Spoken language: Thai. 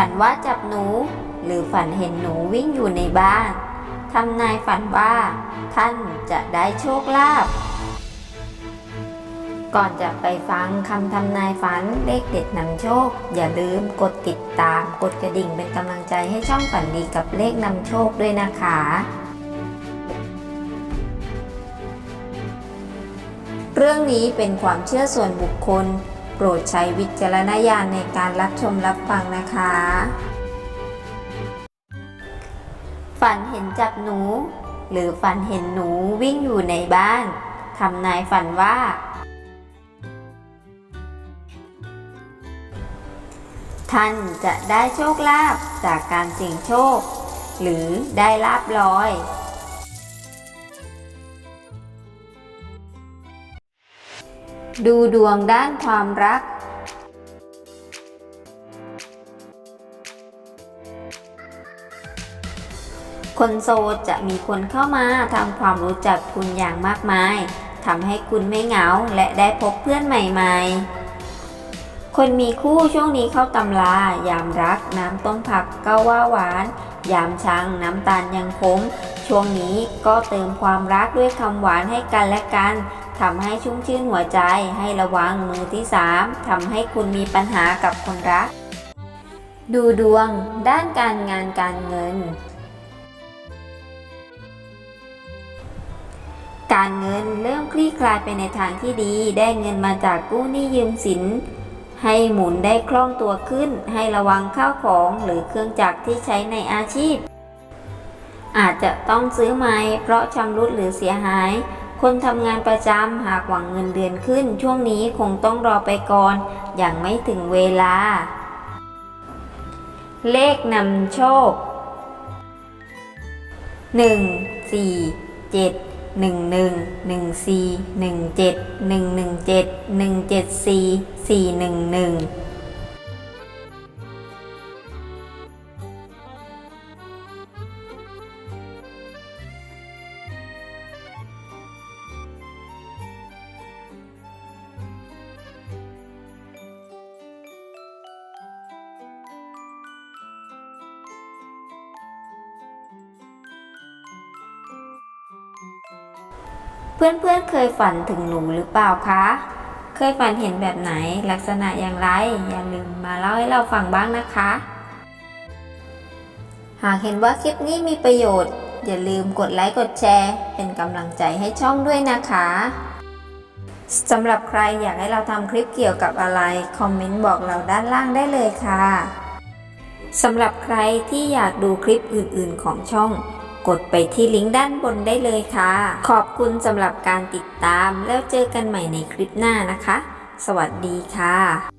ฝันว่าจับหนู หรือฝันเห็นหนูวิ่งอยู่ในบ้านทำนายฝันว่า ท่านจะได้โชคลาภก่อนจะไปฟังคำทำนายฝันเลขเด็ดนำโชค อย่าลืมกดติดตาม กดกระดิ่งเป็นกำลังใจให้ช่องฝันดีกับเลขนำโชคด้วยนะคะ เรื่องนี้เป็นความเชื่อส่วนบุคคล โปรดใช้วิจารณญาณในการรับชมรับฟังนะคะ ฝันเห็นจับหนู หรือฝันเห็นหนูวิ่งอยู่ในบ้านทำนายฝันว่า ท่านจะได้โชคลาภจากการเสี่ยงโชค หรือได้ลาบลอย ดูดวงด้านความรัก คนโสดจะมีคนเข้ามาทำความรู้จักคุณอย่างมากมายทำให้คุณไม่เหงาและได้พบเพื่อนใหม่ๆ คนมีคู่ช่วงนี้เข้าตำรายามรักน้ำต้มผักก็ว่าหวาน ยามชังน้ำตาลยังขมช่วงนี้ก็เติมความรักด้วยคำหวานให้กันและกัน ทำให้ชุ่มชื่นหัวใจให้ระวังมือที่สามทำให้คุณมีปัญหากับคนรัก ดูดวง ด้านการงานการเงิน การเงินเริ่มคลี่คลายไปในทางที่ดี ได้เงินมาจากกู้หนี้ยืมสิน ให้หมุนได้คล่องตัวขึ้น ให้ระวังข้าวของหรือเครื่องจักรที่ใช้ในอาชีพ อาจจะต้องซื้อใหม่เพราะชำรุดหรือเสียหาย คนทำงานประจำหากหวังเงินเดือนขึ้น ช่วงนี้คงต้องรอไปก่อน อย่างไม่ถึงเวลา เลขนำโชค 1 4 7 1 1 1 4 1 7 1 1 7 1 7 4 4 1 1 เพื่อนๆเคยฝันถึงหนูหรือเปล่าคะ เคยฝันเห็นแบบไหน ลักษณะอย่างไร อย่าลืมมาเล่าให้เราฟังบ้างนะคะ หากเห็นว่าคลิปนี้มีประโยชน์ อย่าลืมกดไลค์กดแชร์ เป็นกำลังใจให้ช่องด้วยนะคะสำหรับใครอยากให้เราทำคลิปเกี่ยวกับอะไร คอมเมนต์บอกเราด้านล่างได้เลยค่ะสำหรับใครที่อยากดูคลิปอื่นๆของช่อง กดไปที่ลิงก์ด้านบนได้เลยค่ะ ขอบคุณสำหรับการติดตามแล้วเจอกันใหม่ในคลิปหน้านะคะ สวัสดีค่ะ